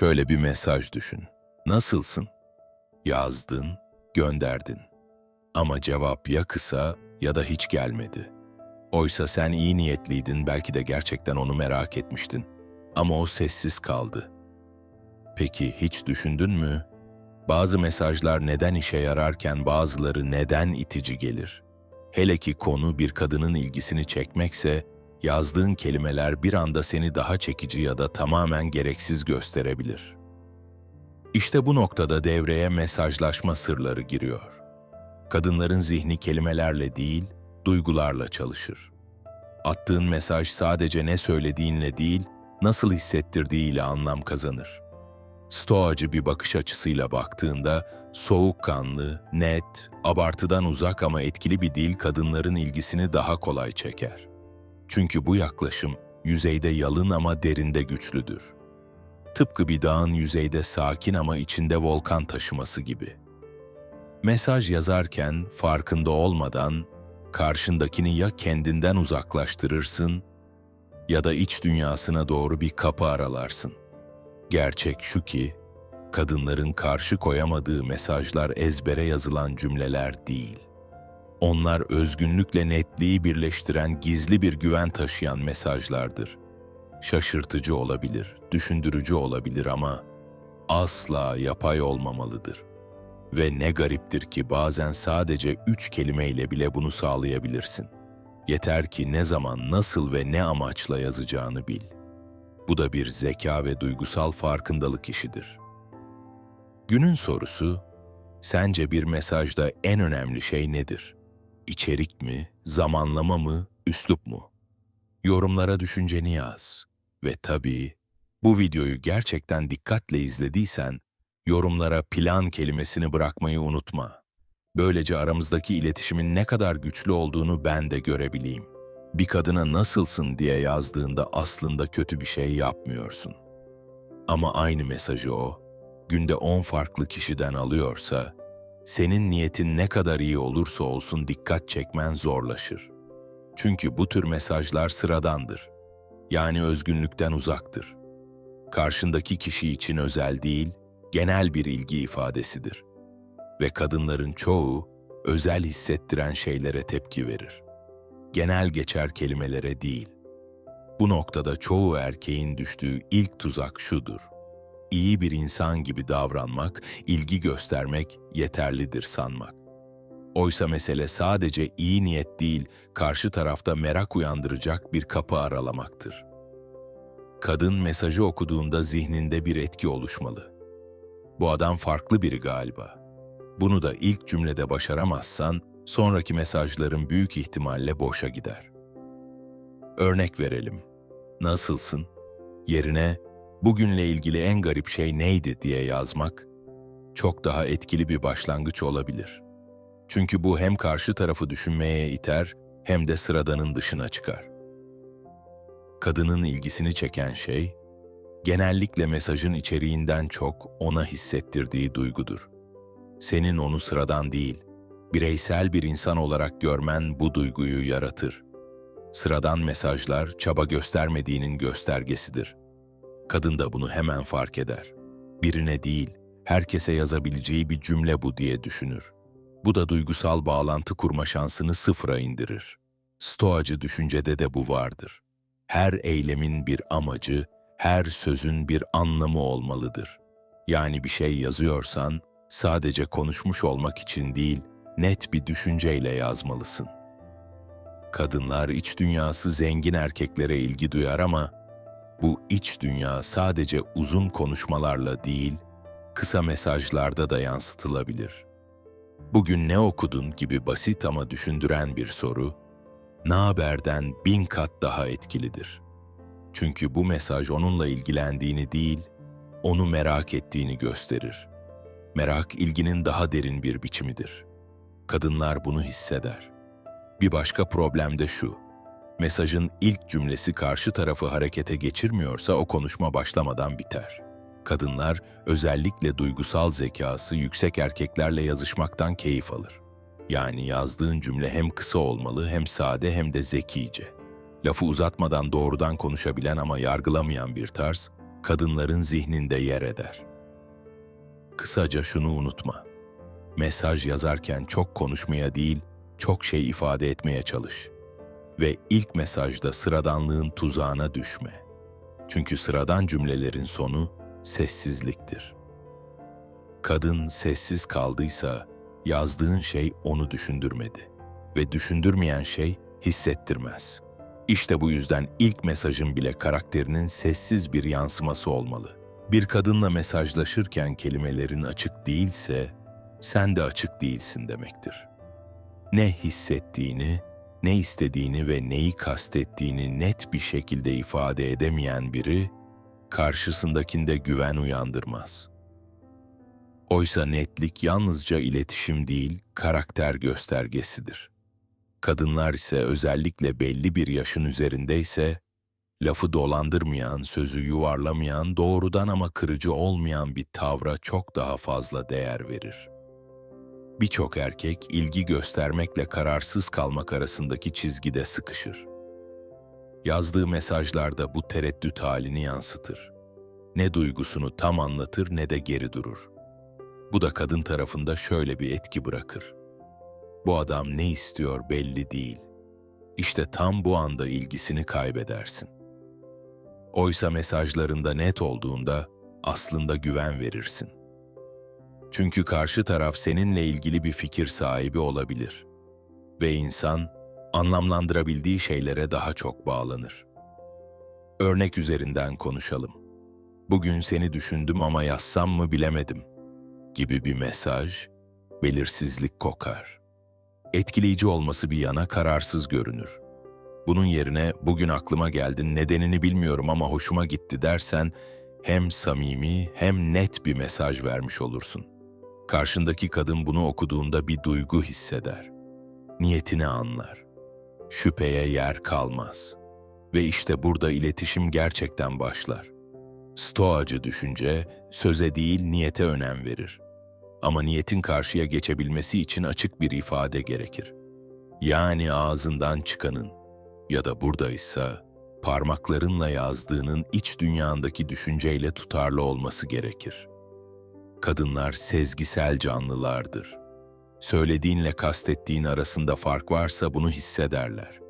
Şöyle bir mesaj düşün. Nasılsın? Yazdın, gönderdin. Ama cevap ya kısa ya da hiç gelmedi. Oysa sen iyi niyetliydin, belki de gerçekten onu merak etmiştin. Ama o sessiz kaldı. Peki hiç düşündün mü? Bazı mesajlar neden işe yararken bazıları neden itici gelir? Hele ki konu bir kadının ilgisini çekmekse, yazdığın kelimeler bir anda seni daha çekici ya da tamamen gereksiz gösterebilir. İşte bu noktada devreye mesajlaşma sırları giriyor. Kadınların zihni kelimelerle değil, duygularla çalışır. Attığın mesaj sadece ne söylediğinle değil, nasıl hissettirdiğiyle anlam kazanır. Stoacı bir bakış açısıyla baktığında soğukkanlı, net, abartıdan uzak ama etkili bir dil kadınların ilgisini daha kolay çeker. Çünkü bu yaklaşım yüzeyde yalın ama derinde güçlüdür. Tıpkı bir dağın yüzeyde sakin ama içinde volkan taşıması gibi. Mesaj yazarken farkında olmadan karşındakini ya kendinden uzaklaştırırsın ya da iç dünyasına doğru bir kapı aralarsın. Gerçek şu ki, kadınların karşı koyamadığı mesajlar ezbere yazılan cümleler değil. Onlar özgünlükle netliği birleştiren gizli bir güven taşıyan mesajlardır. Şaşırtıcı olabilir, düşündürücü olabilir ama asla yapay olmamalıdır. Ve ne gariptir ki bazen sadece üç kelimeyle bile bunu sağlayabilirsin. Yeter ki ne zaman, nasıl ve ne amaçla yazacağını bil. Bu da bir zeka ve duygusal farkındalık işidir. Günün sorusu, sence bir mesajda en önemli şey nedir? İçerik mi, zamanlama mı, üslup mu? Yorumlara düşünceni yaz. Ve tabii, bu videoyu gerçekten dikkatle izlediysen, yorumlara plan kelimesini bırakmayı unutma. Böylece aramızdaki iletişimin ne kadar güçlü olduğunu ben de görebileyim. Bir kadına nasılsın diye yazdığında aslında kötü bir şey yapmıyorsun. Ama aynı mesajı o, günde 10 farklı kişiden alıyorsa, senin niyetin ne kadar iyi olursa olsun dikkat çekmen zorlaşır. Çünkü bu tür mesajlar sıradandır. Yani özgünlükten uzaktır. Karşındaki kişi için özel değil, genel bir ilgi ifadesidir. Ve kadınların çoğu özel hissettiren şeylere tepki verir. Genel geçer kelimelere değil. Bu noktada çoğu erkeğin düştüğü ilk tuzak şudur. İyi bir insan gibi davranmak, ilgi göstermek yeterlidir sanmak. Oysa mesele sadece iyi niyet değil, karşı tarafta merak uyandıracak bir kapı aralamaktır. Kadın mesajı okuduğunda zihninde bir etki oluşmalı. Bu adam farklı biri galiba. Bunu da ilk cümlede başaramazsan, sonraki mesajların büyük ihtimalle boşa gider. Örnek verelim. Nasılsın? Yerine bugünle ilgili en garip şey neydi diye yazmak çok daha etkili bir başlangıç olabilir. Çünkü bu hem karşı tarafı düşünmeye iter hem de sıradanın dışına çıkar. Kadının ilgisini çeken şey genellikle mesajın içeriğinden çok ona hissettirdiği duygudur. Senin onu sıradan değil, bireysel bir insan olarak görmen bu duyguyu yaratır. Sıradan mesajlar çaba göstermediğinin göstergesidir. Kadın da bunu hemen fark eder. Birine değil, herkese yazabileceği bir cümle bu diye düşünür. Bu da duygusal bağlantı kurma şansını sıfıra indirir. Stoacı düşüncede de bu vardır. Her eylemin bir amacı, her sözün bir anlamı olmalıdır. Yani bir şey yazıyorsan sadece konuşmuş olmak için değil, net bir düşünceyle yazmalısın. Kadınlar iç dünyası zengin erkeklere ilgi duyar ama bu iç dünya sadece uzun konuşmalarla değil, kısa mesajlarda da yansıtılabilir. Bugün ne okudun gibi basit ama düşündüren bir soru, ne haberden bin kat daha etkilidir. Çünkü bu mesaj onunla ilgilendiğini değil, onu merak ettiğini gösterir. Merak ilginin daha derin bir biçimidir. Kadınlar bunu hisseder. Bir başka problem de şu. Mesajın ilk cümlesi karşı tarafı harekete geçirmiyorsa o konuşma başlamadan biter. Kadınlar özellikle duygusal zekası yüksek erkeklerle yazışmaktan keyif alır. Yani yazdığın cümle hem kısa olmalı hem sade hem de zekice. Lafı uzatmadan doğrudan konuşabilen ama yargılamayan bir tarz, kadınların zihninde yer eder. Kısaca şunu unutma. Mesaj yazarken çok konuşmaya değil, çok şey ifade etmeye çalış. Ve ilk mesajda sıradanlığın tuzağına düşme. Çünkü sıradan cümlelerin sonu sessizliktir. Kadın sessiz kaldıysa yazdığın şey onu düşündürmedi ve düşündürmeyen şey hissettirmez. İşte bu yüzden ilk mesajın bile karakterinin sessiz bir yansıması olmalı. Bir kadınla mesajlaşırken kelimelerin açık değilse sen de açık değilsin demektir. Ne hissettiğini, ne istediğini ve neyi kastettiğini net bir şekilde ifade edemeyen biri karşısındakinde güven uyandırmaz. Oysa netlik yalnızca iletişim değil, karakter göstergesidir. Kadınlar ise özellikle belli bir yaşın üzerindeyse, lafı dolandırmayan, sözü yuvarlamayan, doğrudan ama kırıcı olmayan bir tavra çok daha fazla değer verir. Birçok erkek ilgi göstermekle kararsız kalmak arasındaki çizgide sıkışır. Yazdığı mesajlarda bu tereddüt halini yansıtır. Ne duygusunu tam anlatır ne de geri durur. Bu da kadın tarafında şöyle bir etki bırakır. Bu adam ne istiyor belli değil. İşte tam bu anda ilgisini kaybedersin. Oysa mesajlarında net olduğunda aslında güven verirsin. Çünkü karşı taraf seninle ilgili bir fikir sahibi olabilir. Ve insan anlamlandırabildiği şeylere daha çok bağlanır. Örnek üzerinden konuşalım. Bugün seni düşündüm ama yazsam mı bilemedim gibi bir mesaj belirsizlik kokar. Etkileyici olması bir yana kararsız görünür. Bunun yerine bugün aklıma geldin nedenini bilmiyorum ama hoşuma gitti dersen hem samimi hem net bir mesaj vermiş olursun. Karşındaki kadın bunu okuduğunda bir duygu hisseder. Niyetini anlar. Şüpheye yer kalmaz. Ve işte burada iletişim gerçekten başlar. Stoacı düşünce söze değil niyete önem verir. Ama niyetin karşıya geçebilmesi için açık bir ifade gerekir. Yani ağzından çıkanın ya da buradaysa parmaklarınla yazdığının iç dünyandaki düşünceyle tutarlı olması gerekir. Kadınlar sezgisel canlılardır. Söylediğinle kastettiğin arasında fark varsa bunu hissederler.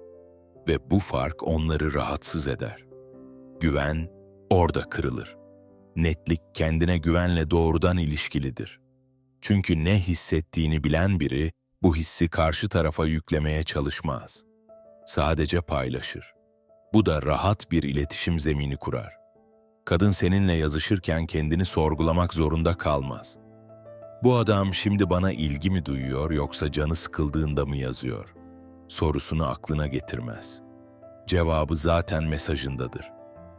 Ve bu fark onları rahatsız eder. Güven orada kırılır. Netlik kendine güvenle doğrudan ilişkilidir. Çünkü ne hissettiğini bilen biri bu hissi karşı tarafa yüklemeye çalışmaz. Sadece paylaşır. Bu da rahat bir iletişim zemini kurar. Kadın seninle yazışırken kendini sorgulamak zorunda kalmaz. Bu adam şimdi bana ilgi mi duyuyor yoksa canı sıkıldığında mı yazıyor? Sorusunu aklına getirmez. Cevabı zaten mesajındadır.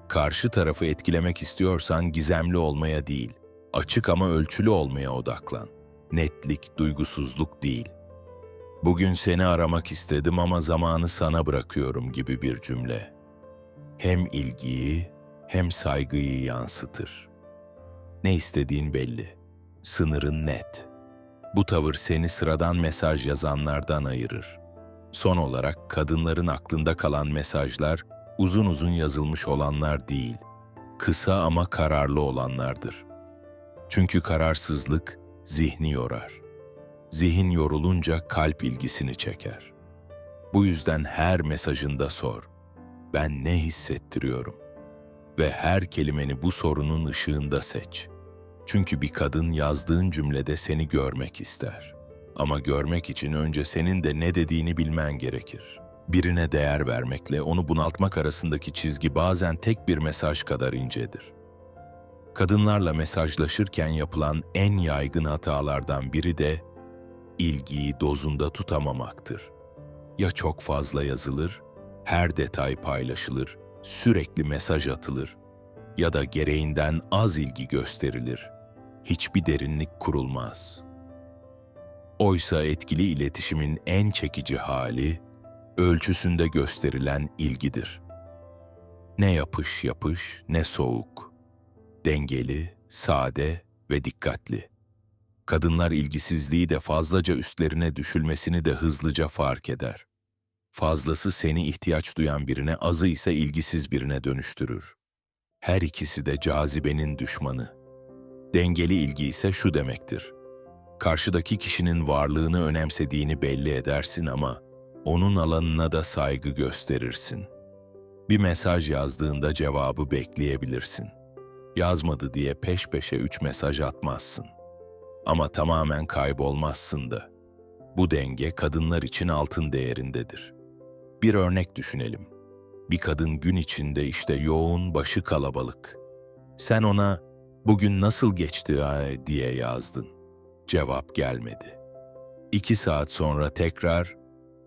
Karşı tarafı etkilemek istiyorsan gizemli olmaya değil, açık ama ölçülü olmaya odaklan. Netlik, duygusuzluk değil. Bugün seni aramak istedim ama zamanı sana bırakıyorum gibi bir cümle. Hem ilgiyi hem saygıyı yansıtır. Ne istediğin belli. Sınırın net. Bu tavır seni sıradan mesaj yazanlardan ayırır. Son olarak kadınların aklında kalan mesajlar uzun uzun yazılmış olanlar değil, kısa ama kararlı olanlardır. Çünkü kararsızlık zihni yorar. Zihin yorulunca kalp ilgisini çeker. Bu yüzden her mesajında sor. Ben ne hissettiriyorum? Ve her kelimeni bu sorunun ışığında seç. Çünkü bir kadın yazdığın cümlede seni görmek ister. Ama görmek için önce senin de ne dediğini bilmen gerekir. Birine değer vermekle onu bunaltmak arasındaki çizgi bazen tek bir mesaj kadar incedir. Kadınlarla mesajlaşırken yapılan en yaygın hatalardan biri de ilgiyi dozunda tutamamaktır. Ya çok fazla yazılır, her detay paylaşılır, sürekli mesaj atılır ya da gereğinden az ilgi gösterilir. Hiçbir derinlik kurulmaz. Oysa etkili iletişimin en çekici hali ölçüsünde gösterilen ilgidir. Ne yapış yapış ne soğuk. Dengeli, sade ve dikkatli. Kadınlar ilgisizliği de fazlaca üstlerine düşülmesini de hızlıca fark eder. Fazlası seni ihtiyaç duyan birine, azı ise ilgisiz birine dönüştürür. Her ikisi de cazibenin düşmanı. Dengeli ilgi ise şu demektir. Karşıdaki kişinin varlığını önemsediğini belli edersin ama onun alanına da saygı gösterirsin. Bir mesaj yazdığında cevabı bekleyebilirsin. Yazmadı diye peş peşe üç mesaj atmazsın. Ama tamamen kaybolmazsın da. Bu denge kadınlar için altın değerindedir. Bir örnek düşünelim. Bir kadın gün içinde işte yoğun, başı kalabalık. Sen ona bugün nasıl geçti ay?" diye yazdın. Cevap gelmedi. İki saat sonra tekrar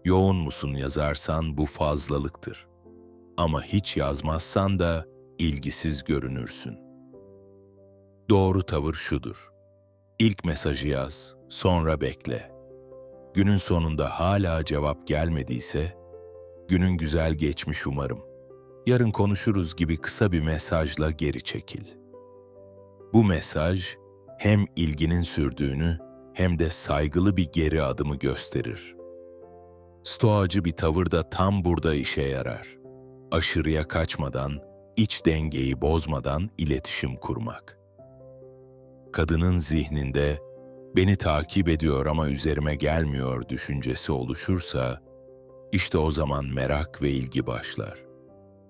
yoğun musun yazarsan bu fazlalıktır. Ama hiç yazmazsan da ilgisiz görünürsün. Doğru tavır şudur. İlk mesajı yaz, sonra bekle. Günün sonunda hala cevap gelmediyse, günün güzel geçmiş umarım. Yarın konuşuruz gibi kısa bir mesajla geri çekil. Bu mesaj hem ilginin sürdüğünü hem de saygılı bir geri adımı gösterir. Stoacı bir tavır da tam burada işe yarar. Aşırıya kaçmadan, iç dengeyi bozmadan iletişim kurmak. Kadının zihninde beni takip ediyor ama üzerime gelmiyor düşüncesi oluşursa, işte o zaman merak ve ilgi başlar.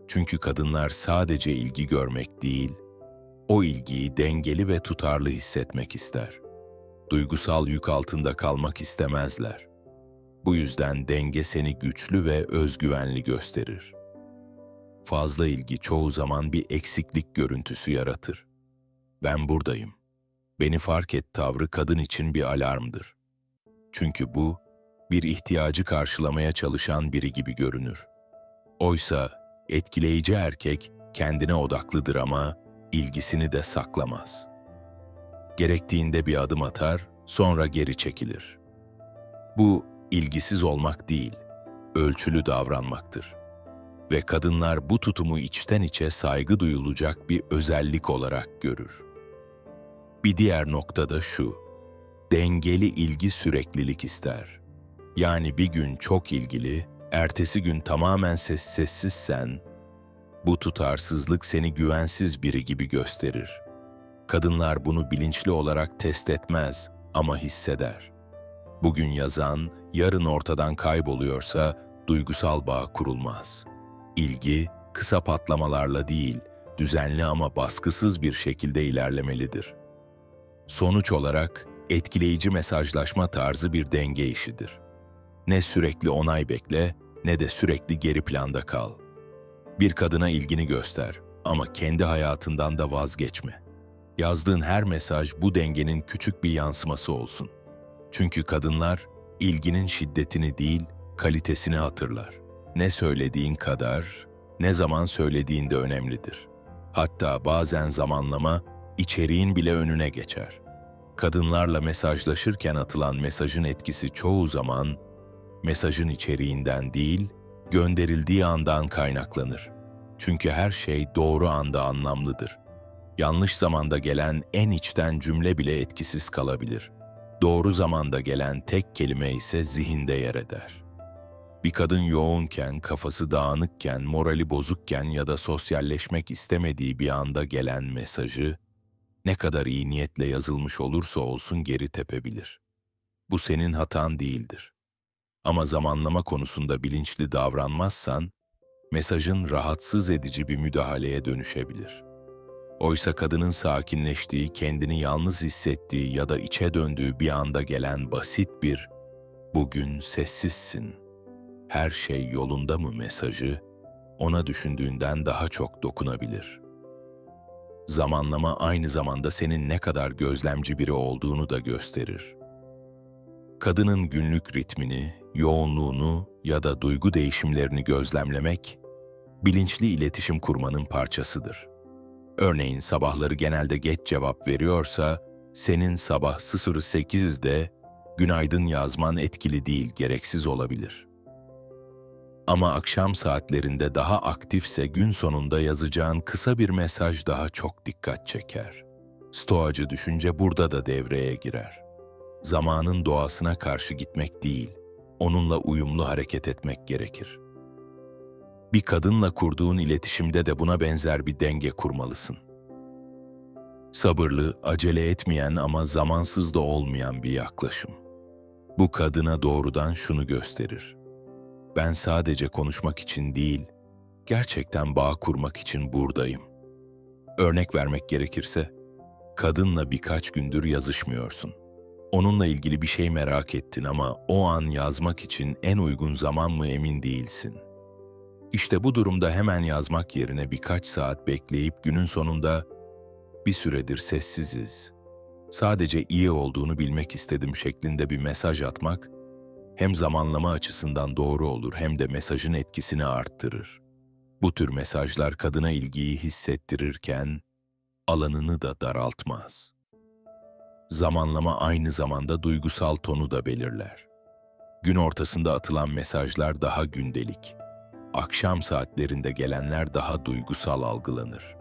Çünkü kadınlar sadece ilgi görmek değil, o ilgiyi dengeli ve tutarlı hissetmek ister. Duygusal yük altında kalmak istemezler. Bu yüzden denge seni güçlü ve özgüvenli gösterir. Fazla ilgi çoğu zaman bir eksiklik görüntüsü yaratır. Ben buradayım. Beni fark et tavrı kadın için bir alarmdır. Çünkü bu, bir ihtiyacı karşılamaya çalışan biri gibi görünür. Oysa etkileyici erkek kendine odaklıdır ama ilgisini de saklamaz. Gerektiğinde bir adım atar, sonra geri çekilir. Bu ilgisiz olmak değil, ölçülü davranmaktır. Ve kadınlar bu tutumu içten içe saygı duyulacak bir özellik olarak görür. Bir diğer nokta da şu, dengeli ilgi süreklilik ister. Yani bir gün çok ilgili, ertesi gün tamamen ses sessizsen, bu tutarsızlık seni güvensiz biri gibi gösterir. Kadınlar bunu bilinçli olarak test etmez ama hisseder. Bugün yazan, yarın ortadan kayboluyorsa duygusal bağ kurulmaz. İlgi, kısa patlamalarla değil, düzenli ama baskısız bir şekilde ilerlemelidir. Sonuç olarak etkileyici mesajlaşma tarzı bir denge işidir. Ne sürekli onay bekle ne de sürekli geri planda kal. Bir kadına ilgini göster ama kendi hayatından da vazgeçme. Yazdığın her mesaj bu dengenin küçük bir yansıması olsun. Çünkü kadınlar ilginin şiddetini değil, kalitesini hatırlar. Ne söylediğin kadar, ne zaman söylediğin de önemlidir. Hatta bazen zamanlama, içeriğin bile önüne geçer. Kadınlarla mesajlaşırken atılan mesajın etkisi çoğu zaman mesajın içeriğinden değil, gönderildiği andan kaynaklanır. Çünkü her şey doğru anda anlamlıdır. Yanlış zamanda gelen en içten cümle bile etkisiz kalabilir. Doğru zamanda gelen tek kelime ise zihinde yer eder. Bir kadın yoğunken, kafası dağınıkken, morali bozukken ya da sosyalleşmek istemediği bir anda gelen mesajı, ne kadar iyi niyetle yazılmış olursa olsun geri tepebilir. Bu senin hatan değildir. Ama zamanlama konusunda bilinçli davranmazsan, mesajın rahatsız edici bir müdahaleye dönüşebilir. Oysa kadının sakinleştiği, kendini yalnız hissettiği ya da içe döndüğü bir anda gelen basit bir "bugün sessizsin, her şey yolunda mı?" mesajı ona düşündüğünden daha çok dokunabilir. Zamanlama aynı zamanda senin ne kadar gözlemci biri olduğunu da gösterir. Kadının günlük ritmini, yoğunluğunu ya da duygu değişimlerini gözlemlemek, bilinçli iletişim kurmanın parçasıdır. Örneğin sabahları genelde geç cevap veriyorsa, senin sabah 08'de günaydın yazman etkili değil, gereksiz olabilir. Ama akşam saatlerinde daha aktifse gün sonunda yazacağın kısa bir mesaj daha çok dikkat çeker. Stoacı düşünce burada da devreye girer. Zamanın doğasına karşı gitmek değil, onunla uyumlu hareket etmek gerekir. Bir kadınla kurduğun iletişimde de buna benzer bir denge kurmalısın. Sabırlı, acele etmeyen ama zamansız da olmayan bir yaklaşım. Bu kadına doğrudan şunu gösterir. Ben sadece konuşmak için değil, gerçekten bağ kurmak için buradayım. Örnek vermek gerekirse, kadınla birkaç gündür yazışmıyorsun. Onunla ilgili bir şey merak ettin ama o an yazmak için en uygun zaman mı emin değilsin. İşte bu durumda hemen yazmak yerine birkaç saat bekleyip günün sonunda bir süredir sessiziz. Sadece iyi olduğunu bilmek istedim şeklinde bir mesaj atmak hem zamanlama açısından doğru olur hem de mesajın etkisini arttırır. Bu tür mesajlar kadına ilgiyi hissettirirken alanını da daraltmaz. Zamanlama aynı zamanda duygusal tonu da belirler. Gün ortasında atılan mesajlar daha gündelik. Akşam saatlerinde gelenler daha duygusal algılanır.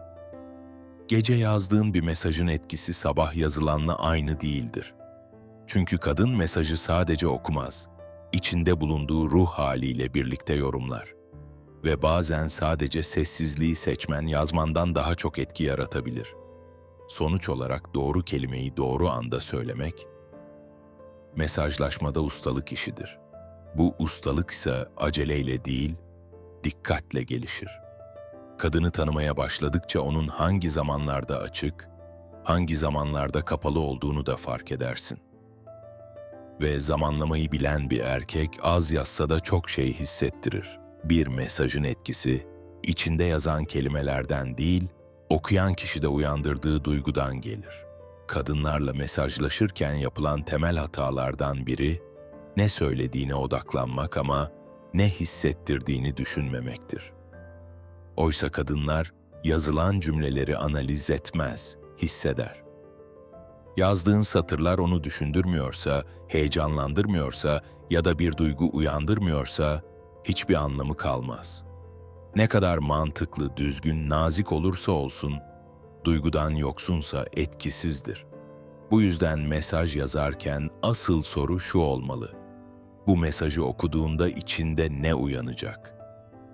Gece yazdığın bir mesajın etkisi sabah yazılanla aynı değildir. Çünkü kadın mesajı sadece okumaz, içinde bulunduğu ruh haliyle birlikte yorumlar. Ve bazen sadece sessizliği seçmen yazmandan daha çok etki yaratabilir. Sonuç olarak doğru kelimeyi doğru anda söylemek, mesajlaşmada ustalık işidir. Bu ustalık ise aceleyle değil, dikkatle gelişir. Kadını tanımaya başladıkça onun hangi zamanlarda açık, hangi zamanlarda kapalı olduğunu da fark edersin. Ve zamanlamayı bilen bir erkek az yazsa da çok şey hissettirir. Bir mesajın etkisi, içinde yazan kelimelerden değil, okuyan kişide uyandırdığı duygudan gelir. Kadınlarla mesajlaşırken yapılan temel hatalardan biri, ne söylediğine odaklanmak ama ne hissettirdiğini düşünmemektir. Oysa kadınlar yazılan cümleleri analiz etmez, hisseder. Yazdığın satırlar onu düşündürmüyorsa, heyecanlandırmıyorsa ya da bir duygu uyandırmıyorsa hiçbir anlamı kalmaz. Ne kadar mantıklı, düzgün, nazik olursa olsun, duygudan yoksunsa etkisizdir. Bu yüzden mesaj yazarken asıl soru şu olmalı. Bu mesajı okuduğunda içinde ne uyanacak?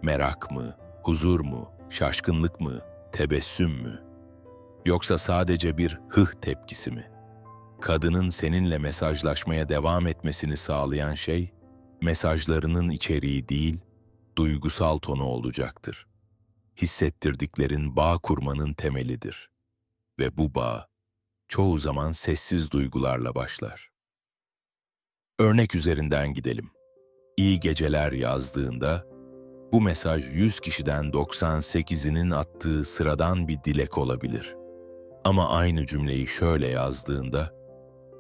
Merak mı, huzur mu, şaşkınlık mı, tebessüm mü? Yoksa sadece bir hıh tepkisi mi? Kadının seninle mesajlaşmaya devam etmesini sağlayan şey, mesajlarının içeriği değil, duygusal tonu olacaktır. Hissettirdiklerin bağ kurmanın temelidir. Ve bu bağ, çoğu zaman sessiz duygularla başlar. Örnek üzerinden gidelim. İyi geceler yazdığında, bu mesaj 100 kişiden 98'inin attığı sıradan bir dilek olabilir. Ama aynı cümleyi şöyle yazdığında,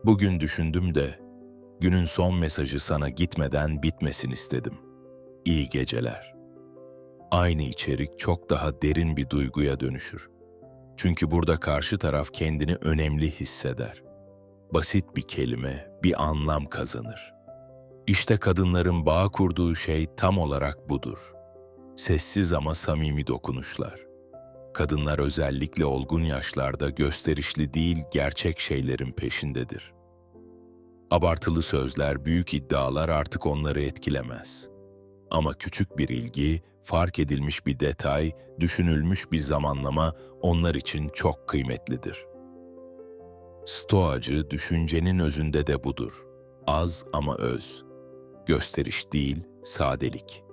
bugün düşündüm de günün son mesajı sana gitmeden bitmesin istedim. İyi geceler. Aynı içerik çok daha derin bir duyguya dönüşür. Çünkü burada karşı taraf kendini önemli hisseder. Basit bir kelime bir anlam kazanır. İşte kadınların bağ kurduğu şey tam olarak budur. Sessiz ama samimi dokunuşlar. Kadınlar özellikle olgun yaşlarda gösterişli değil gerçek şeylerin peşindedir. Abartılı sözler, büyük iddialar artık onları etkilemez. Ama küçük bir ilgi, fark edilmiş bir detay, düşünülmüş bir zamanlama onlar için çok kıymetlidir. Stoacı düşüncenin özünde de budur. Az ama öz. Gösteriş değil, sadelik.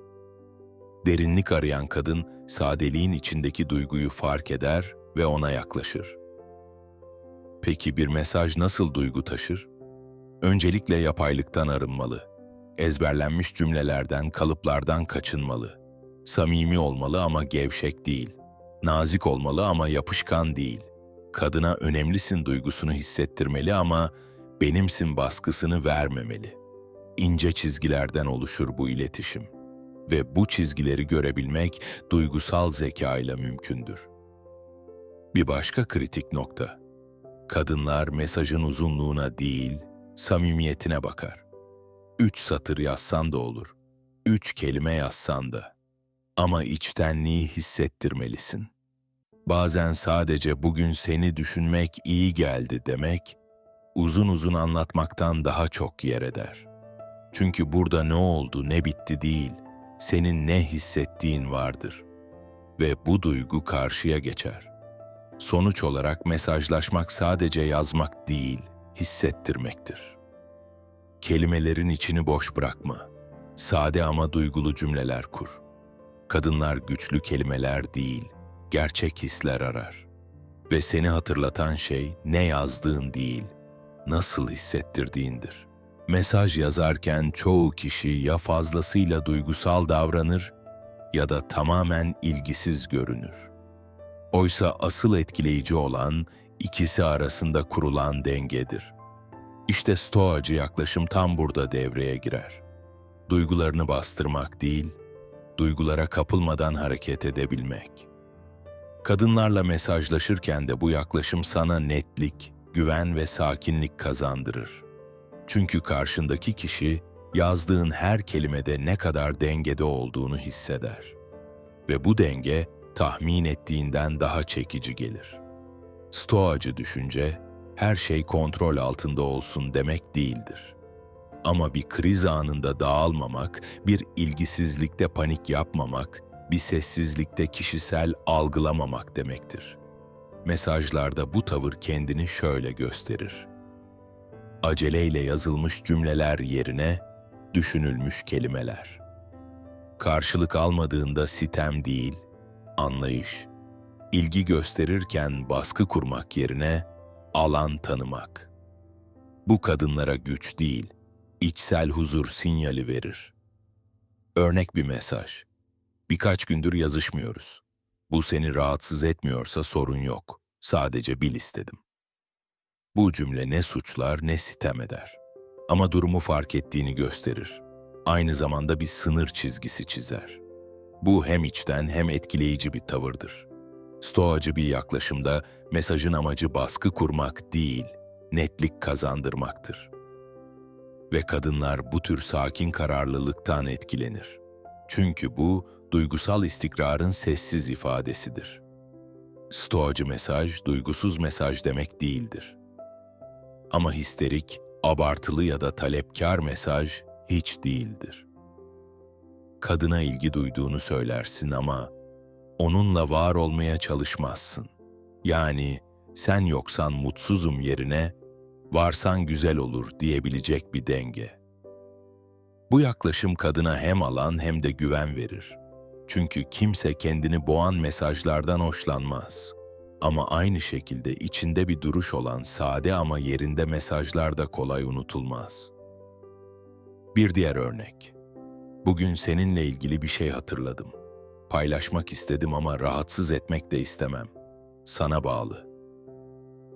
Derinlik arayan kadın, sadeliğin içindeki duyguyu fark eder ve ona yaklaşır. Peki bir mesaj nasıl duygu taşır? Öncelikle yapaylıktan arınmalı. Ezberlenmiş cümlelerden, kalıplardan kaçınmalı. Samimi olmalı ama gevşek değil. Nazik olmalı ama yapışkan değil. Kadına önemlisin duygusunu hissettirmeli ama benimsin baskısını vermemeli. İnce çizgilerden oluşur bu iletişim ve bu çizgileri görebilmek duygusal zeka ile mümkündür. Bir başka kritik nokta. Kadınlar mesajın uzunluğuna değil, samimiyetine bakar. Üç satır yazsan da olur, üç kelime yazsan da. Ama içtenliği hissettirmelisin. Bazen sadece bugün seni düşünmek iyi geldi demek, uzun uzun anlatmaktan daha çok yer eder. Çünkü burada ne oldu ne bitti değil, senin ne hissettiğin vardır ve bu duygu karşıya geçer. Sonuç olarak mesajlaşmak sadece yazmak değil, hissettirmektir. Kelimelerin içini boş bırakma. Sade ama duygulu cümleler kur. Kadınlar güçlü kelimeler değil, gerçek hisler arar. Ve seni hatırlatan şey ne yazdığın değil, nasıl hissettirdiğindir. Mesaj yazarken çoğu kişi ya fazlasıyla duygusal davranır ya da tamamen ilgisiz görünür. Oysa asıl etkileyici olan ikisi arasında kurulan dengedir. İşte stoacı yaklaşım tam burada devreye girer. Duygularını bastırmak değil, duygulara kapılmadan hareket edebilmek. Kadınlarla mesajlaşırken de bu yaklaşım sana netlik, güven ve sakinlik kazandırır. Çünkü karşındaki kişi yazdığın her kelimede ne kadar dengede olduğunu hisseder. Ve bu denge tahmin ettiğinden daha çekici gelir. Stoacı düşünce, her şey kontrol altında olsun demek değildir. Ama bir kriz anında dağılmamak, bir ilgisizlikte panik yapmamak, bir sessizlikte kişisel algılamamak demektir. Mesajlarda bu tavır kendini şöyle gösterir. Aceleyle yazılmış cümleler yerine düşünülmüş kelimeler. Karşılık almadığında sitem değil, anlayış. İlgi gösterirken baskı kurmak yerine alan tanımak. Bu kadınlara güç değil, içsel huzur sinyali verir. Örnek bir mesaj. Birkaç gündür yazışmıyoruz. Bu seni rahatsız etmiyorsa sorun yok. Sadece bil istedim. Bu cümle ne suçlar ne sitem eder. Ama durumu fark ettiğini gösterir. Aynı zamanda bir sınır çizgisi çizer. Bu hem içten hem etkileyici bir tavırdır. Stoacı bir yaklaşımda mesajın amacı baskı kurmak değil, netlik kazandırmaktır. Ve kadınlar bu tür sakin kararlılıktan etkilenir. Çünkü bu duygusal istikrarın sessiz ifadesidir. Stoacı mesaj duygusuz mesaj demek değildir. Ama histerik, abartılı ya da talepkar mesaj hiç değildir. Kadına ilgi duyduğunu söylersin ama onunla var olmaya çalışmazsın. Yani sen yoksan mutsuzum yerine varsan güzel olur diyebilecek bir denge. Bu yaklaşım kadına hem alan hem de güven verir. Çünkü kimse kendini boğan mesajlardan hoşlanmaz. Ama aynı şekilde içinde bir duruş olan sade ama yerinde mesajlar da kolay unutulmaz. Bir diğer örnek. Bugün seninle ilgili bir şey hatırladım. Paylaşmak istedim ama rahatsız etmek de istemem. Sana bağlı.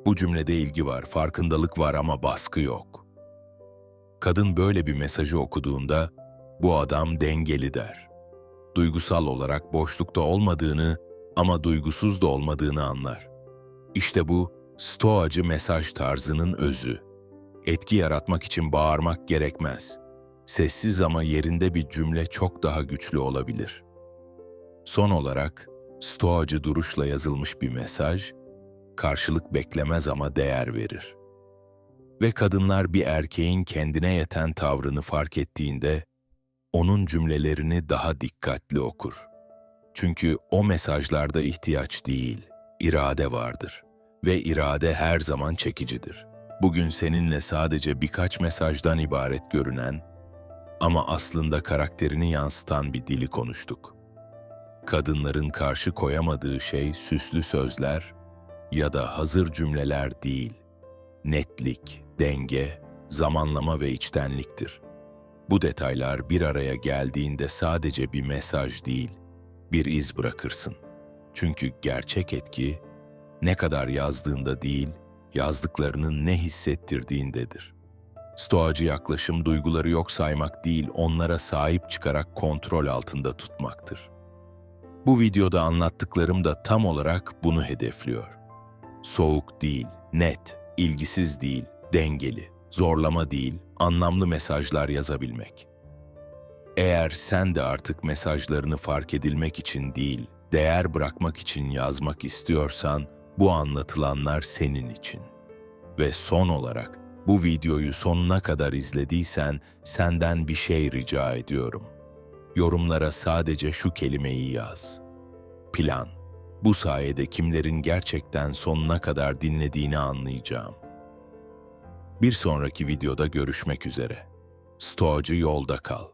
Bu cümlede ilgi var, farkındalık var ama baskı yok. Kadın böyle bir mesajı okuduğunda bu adam dengeli der. Duygusal olarak boşlukta olmadığını ama duygusuz da olmadığını anlar. İşte bu stoacı mesaj tarzının özü. Etki yaratmak için bağırmak gerekmez. Sessiz ama yerinde bir cümle çok daha güçlü olabilir. Son olarak stoacı duruşla yazılmış bir mesaj, karşılık beklemez ama değer verir. Ve kadınlar bir erkeğin kendine yeten tavrını fark ettiğinde, onun cümlelerini daha dikkatli okur. Çünkü o mesajlarda ihtiyaç değil, irade vardır. Ve irade her zaman çekicidir. Bugün seninle sadece birkaç mesajdan ibaret görünen ama aslında karakterini yansıtan bir dili konuştuk. Kadınların karşı koyamadığı şey süslü sözler ya da hazır cümleler değil. Netlik, denge, zamanlama ve içtenliktir. Bu detaylar bir araya geldiğinde sadece bir mesaj değil, bir iz bırakırsın. Çünkü gerçek etki ne kadar yazdığında değil, yazdıklarının ne hissettirdiğindedir. Stoacı yaklaşım duyguları yok saymak değil, onlara sahip çıkarak kontrol altında tutmaktır. Bu videoda anlattıklarım da tam olarak bunu hedefliyor. Soğuk değil, net, ilgisiz değil, dengeli, zorlama değil, anlamlı mesajlar yazabilmek. Eğer sen de artık mesajlarını fark edilmek için değil, değer bırakmak için yazmak istiyorsan, bu anlatılanlar senin için. Ve son olarak, bu videoyu sonuna kadar izlediysen senden bir şey rica ediyorum. Yorumlara sadece şu kelimeyi yaz. Plan. Bu sayede kimlerin gerçekten sonuna kadar dinlediğini anlayacağım. Bir sonraki videoda görüşmek üzere. Stoacı yolda kal.